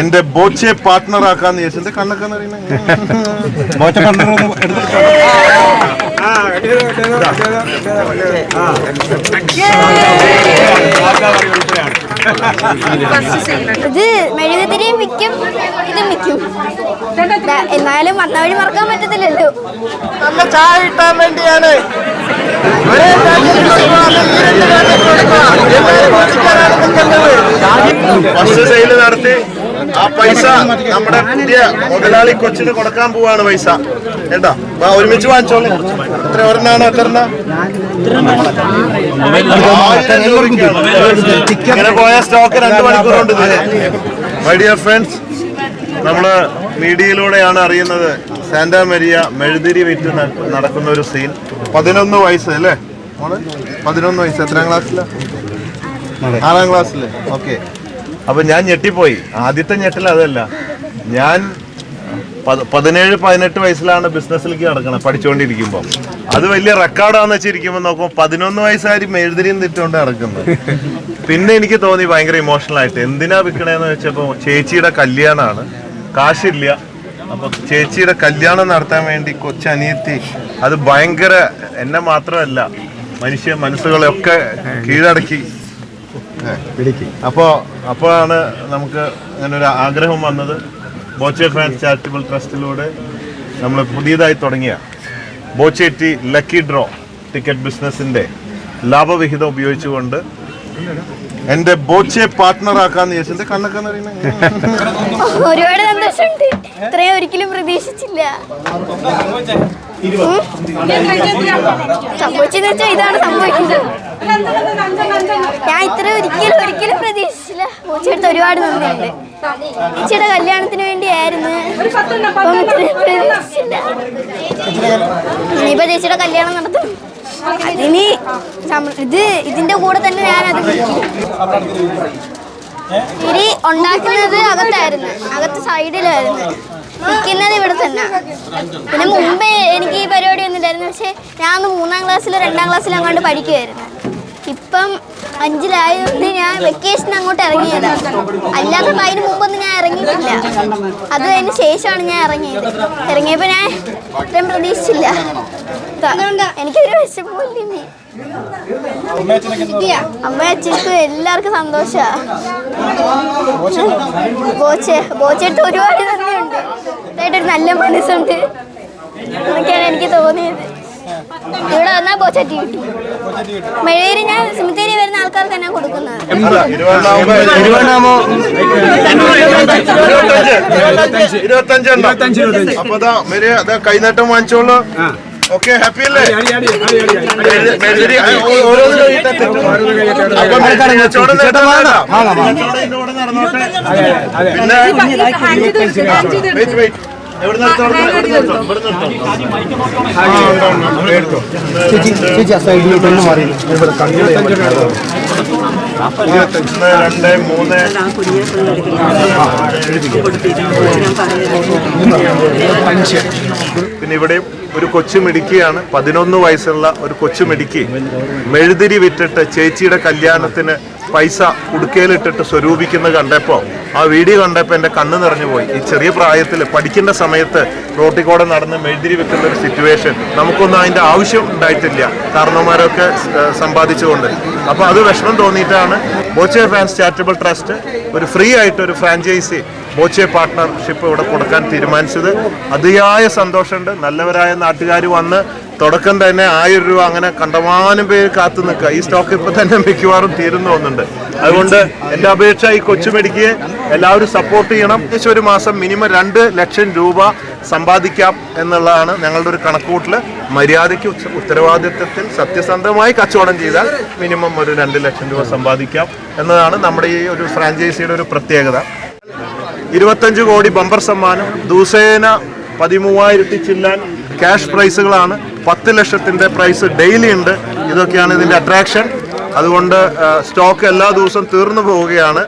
എന്റെ ബോച്ചെ പാർട്ട്ണർ ആക്കാന്ന് കണ്ണൊക്കെ ബോച്ച കണ്ടു എടുത്തിട്ട് ഇത് മെഴുകുതിരിയും വിൽക്കും ഇതും വിൽക്കും. ദാ, എന്നാലും വന്നവഴി മറക്കാൻ പറ്റത്തില്ലല്ലോ. നല്ല ചായ കിട്ടാൻ വേണ്ടിയാണ്. ഫസ്റ്റ് സെയിൽ നടത്തി. ആ പൈസ നമ്മുടെ പുതിയ മുതലാളി കൊച്ചിന് കൊടുക്കാൻ പോവാണ് പൈസ. എന്താ ഒരുമിച്ച് വാങ്ങിച്ചോളൂ എത്ര ഒരെണ്ണാണ് എത്ര ഇങ്ങനെ പോയ സ്റ്റോക്ക് രണ്ട് മണിക്കൂർ കൊണ്ട് മൈ ഡിയർ ഫ്രണ്ട്സ് നമ്മൾ മീഡിയയിലൂടെയാണ് അറിയുന്നത് സാന്റാ മരിയ മെഴുതിരി വിറ്റ് നടക്കുന്ന ഒരു സീൻ പതിനൊന്ന് വയസ്സ് അല്ലേ? പതിനൊന്ന് വയസ്സ്. എത്രാം ക്ലാസ്സിലാ ആറാം ക്ലാസ്സിൽ ഓക്കെ അപ്പൊ ഞാൻ ഞെട്ടിപ്പോയി. ആദ്യത്തെ ഞെട്ടൽ അതല്ല. ഞാൻ പത്- പതിനേഴ് പതിനെട്ട് വയസ്സിലാണ് ബിസിനസ്സിലേക്ക് നടക്കുന്നത് പഠിച്ചുകൊണ്ടിരിക്കുമ്പോൾ അത് വലിയ റെക്കോർഡാന്ന് വെച്ചിരിക്കുമ്പോൾ നോക്കുമ്പോൾ പതിനൊന്ന് വയസ്സായി മെഴുതിരിയും തിട്ടുകൊണ്ട് നടക്കുന്നത്. പിന്നെ എനിക്ക് തോന്നി ഭയങ്കര ഇമോഷണൽ ആയിട്ട് എന്തിനാ വിൽക്കണേന്ന് വെച്ചപ്പോ ചേച്ചിയുടെ കല്യാണമാണ് കാശില്ല. അപ്പൊ ചേച്ചിയുടെ കല്യാണം നടത്താൻ വേണ്ടി കൊച്ചനിയത്തി അത് ഭയങ്കര എന്നെ മാത്രമല്ല മനുഷ്യ മനസ്സുകളെയൊക്കെ കീഴടക്കി. അപ്പോൾ അപ്പോഴാണ് നമുക്ക് അങ്ങനെ ഒരു ആഗ്രഹം വന്നത്. ബോച്ചെ ഫാൻസ് ചാരിറ്റബിൾ ട്രസ്റ്റിലൂടെ നമ്മൾ പുതിയതായി തുടങ്ങിയ ബോച്ചേറ്റി ലക്കി ഡ്രോ ടിക്കറ്റ് ബിസിനസിന്റെ ലാഭവിഹിതം ഉപയോഗിച്ചുകൊണ്ട് എന്റെ ബോച്ചെ പാർട്ട്ണർ ആക്കാന്ന് ചേച്ചിന്റെ കണ്ണൊക്കെ ഒരുപാട് സന്തോഷമുണ്ട്. ഇത്രയും ഒരിക്കലും പ്രതീക്ഷിച്ചില്ല. സംഭവിച്ചെന്ന് വെച്ചാൽ ഇതാണ് സംഭവിക്കുന്നത്. ഞാൻ ഇത്ര ഒരിക്കലും ഒരിക്കലും പ്രതീക്ഷിച്ചില്ല. പൂച്ചയെടുത്ത് ഒരുപാട് നന്ദിയുണ്ട്. ചേച്ചിയുടെ കല്യാണത്തിന് വേണ്ടിയായിരുന്നു. അപ്പം ഇനിയിപ്പോ ചേച്ചിയുടെ കല്യാണം നടത്തും. ഇനി ഇത് ഇതിന്റെ കൂടെ തന്നെ ഞാൻ അത് ഇനി ഉണ്ടാക്കുന്നത് അകത്തായിരുന്നു. അകത്ത് സൈഡിലായിരുന്നു. വിൽക്കുന്നത് ഇവിടെ തന്നെ. പിന്നെ മുമ്പേ എനിക്ക് ഈ പരിപാടി ഒന്നുമില്ലായിരുന്നു. പക്ഷെ ഞാൻ മൂന്നാം ക്ലാസ്സിലോ രണ്ടാം ക്ലാസ്സിലോ അങ്ങോട്ട് പഠിക്കുമായിരുന്നു ഇപ്പം അഞ്ചിലായതുകൊണ്ട് ഞാൻ വെക്കേഷൻ അങ്ങോട്ട് ഇറങ്ങിയത്. അല്ലാതെ അതിന് മുമ്പൊന്നും ഞാൻ ഇറങ്ങിയിട്ടില്ല. അത് അതിന് ശേഷമാണ് ഞാൻ ഇറങ്ങിയത്. ഇറങ്ങിയപ്പോൾ ഞാൻ ഇത്രയും പ്രതീക്ഷിച്ചില്ല. എനിക്കൊരു വിഷമ ഇനി. അമ്മ അച്ഛനും എല്ലാവർക്കും സന്തോഷാ. ബോച്ചെ ഒരുപാട് നന്ദിയുണ്ട്. ഇതായിട്ടൊരു നല്ല മനസ്സുണ്ട്. എന്നൊക്കെയാണ് എനിക്ക് തോന്നിയത്. ഇവിടെ വന്നാൽ ബോച്ചട്ടി കിട്ടും ഞാൻ സിമിത്തേരി വരുന്ന ആൾക്കാർക്ക് തന്നെ കൊടുക്കുന്നത്. അപ്പൊ കൈനീട്ടം വാങ്ങിച്ചോളൂ. ഓക്കെ ഹാപ്പി അല്ലേ? പിന്നെ വെയിറ്റ് ഓരോന്ന് പിന്നെ ആ? ഇവിടെ. ഇരുപത്തഞ്ച് രണ്ട് മൂന്ന്. പിന്നെ ഒരു കൊച്ചു മിടുക്കിയാണ്. പതിനൊന്ന് വയസ്സുള്ള ഒരു കൊച്ചു മിടുക്കി. മെഴുതിരി വിറ്റിട്ട് ചേച്ചിയുടെ കല്യാണത്തിന് പൈസ കുടുക്കയിലിട്ടിട്ട് സ്വരൂപിക്കുന്നത് കണ്ടപ്പോൾ ആ വീഡിയോ കണ്ടപ്പോൾ എന്റെ കണ്ണ് നിറഞ്ഞു പോയി. ഈ ചെറിയ പ്രായത്തിൽ പഠിക്കേണ്ട സമയത്ത് റോട്ടിൽ നടന്ന് മെഴുതിരി വെക്കുന്ന ഒരു സിറ്റുവേഷൻ നമുക്കൊന്നും അതിന്റെ ആവശ്യം ഉണ്ടായിട്ടില്ല. കാരണവന്മാരൊക്കെ സമ്പാദിച്ചുകൊണ്ട്. അപ്പോൾ അത് വിഷമം തോന്നിയിട്ടാണ് ബോച്ചെ ഫാൻസ് ചാരിറ്റബിൾ ട്രസ്റ്റ് ഒരു ഫ്രീ ആയിട്ട് ഒരു ഫ്രാഞ്ചൈസി ബോച്ചെ പാർട്ട്ണർഷിപ്പ് ഇവിടെ കൊടുക്കാൻ തീരുമാനിച്ചത്. അതിയായ സന്തോഷമുണ്ട്. നല്ലവരായ നാട്ടുകാർ വന്ന് തുടക്കം തന്നെ ആയിരം രൂപ അങ്ങനെ കണ്ടമാനം പേര് കാത്തു നിൽക്കുക. ഈ സ്റ്റോക്ക് ഇപ്പൊ തന്നെ മിക്കവാറും തീരുന്നു തോന്നുന്നുണ്ട് അതുകൊണ്ട് എന്റെ അപേക്ഷ ഈ കൊച്ചുമെടിക്ക് എല്ലാവരും സപ്പോർട്ട് ചെയ്യണം. ഏകദേശം ഒരു മാസം മിനിമം രണ്ട് ലക്ഷം രൂപ സമ്പാദിക്കാം എന്നുള്ളതാണ് ഞങ്ങളുടെ ഒരു കണക്കൂട്ടിൽ മര്യാദയ്ക്ക് ഉത്തരവാദിത്വത്തിൽ സത്യസന്ധമായി കച്ചവടം ചെയ്താൽ മിനിമം ഒരു രണ്ട് ലക്ഷം രൂപ സമ്പാദിക്കാം എന്നതാണ് നമ്മുടെ ഈ ഒരു ഫ്രാഞ്ചൈസിയുടെ ഒരു പ്രത്യേകത. ഇരുപത്തഞ്ച് കോടി ബമ്പർ സമ്മാനം. ദിവസേന പതിമൂവായിരത്തി ചില്ലാൻ ക്യാഷ് പ്രൈസുകളാണ് പത്ത് ലക്ഷത്തിന്റെ പ്രൈസ് ഡെയിലി ഉണ്ട്. ഇതൊക്കെയാണ് ഇതിന്റെ അട്രാക്ഷൻ അതുകൊണ്ട് സ്റ്റോക്ക് എല്ലാ ദിവസവും തീർന്നു പോവുകയാണ്.